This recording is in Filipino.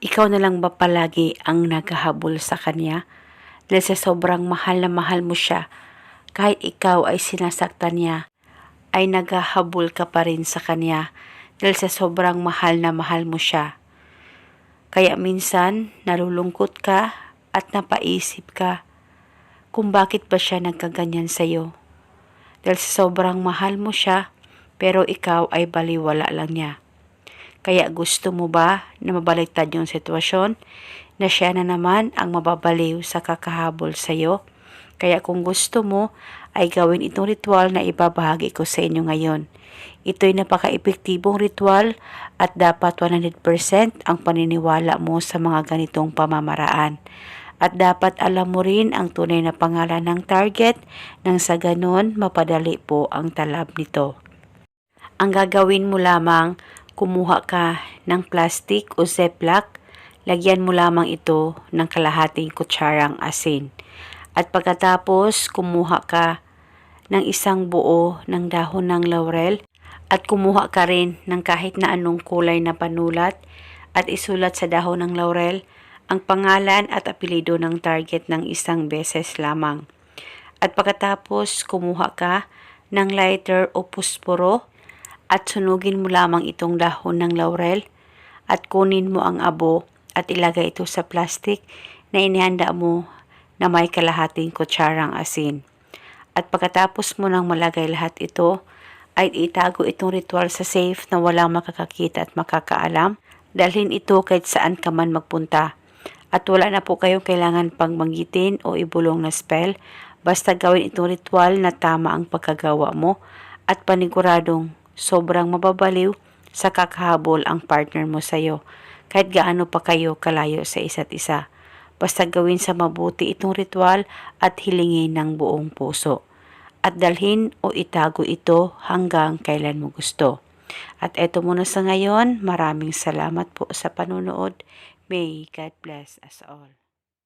Ikaw na lang ba palagi ang naghahabol sa kanya? Dahil sa sobrang mahal na mahal mo siya, kahit ikaw ay sinasaktan niya, ay naghahabol ka pa rin sa kanya dahil sa sobrang mahal na mahal mo siya. Kaya minsan, nalulungkot ka at napaisip ka kung bakit ba siya nagkaganyan sa'yo. Dahil sa sobrang mahal mo siya, pero ikaw ay baliwala lang niya. Kaya gusto mo ba na mabaliktad yung sitwasyon na siya na naman ang mababaliw sa kakahabol sa'yo? Kaya kung gusto mo, ay gawin itong ritual na ibabahagi ko sa inyo ngayon. Ito'y napaka-epektibong ritual at dapat 100% ang paniniwala mo sa mga ganitong pamamaraan. At dapat alam mo rin ang tunay na pangalan ng target nang sa ganon mapadali po ang talab nito. Ang gagawin mo lamang, kumuha ka ng plastic o ziplock, lagyan mo lamang ito ng kalahating kutsarang asin. At pagkatapos, kumuha ka ng isang buo ng dahon ng laurel at kumuha ka rin ng kahit na anong kulay na panulat at isulat sa dahon ng laurel ang pangalan at apelido ng target ng isang beses lamang. At pagkatapos, kumuha ka ng lighter o pusporo at sunugin mo lamang itong dahon ng laurel at kunin mo ang abo at ilagay ito sa plastic na inihanda mo na may kalahating kutsarang asin. At pagkatapos mo nang malagay lahat ito, ay itago itong ritual sa safe na walang makakakita at makakaalam. Dalhin ito kahit saan ka man magpunta. At wala na po kayong kailangan pang magitin o ibulong na spell. Basta gawin itong ritual na tama ang pagkagawa mo at paniguradong sobrang mababaliw sa kakahabol ang partner mo sa'yo kahit gaano pa kayo kalayo sa isa't isa. Basta gawin sa mabuti itong ritual at hilingin ng buong puso. At dalhin o itago ito hanggang kailan mo gusto. At eto muna sa ngayon, maraming salamat po sa panunood. May God bless us all.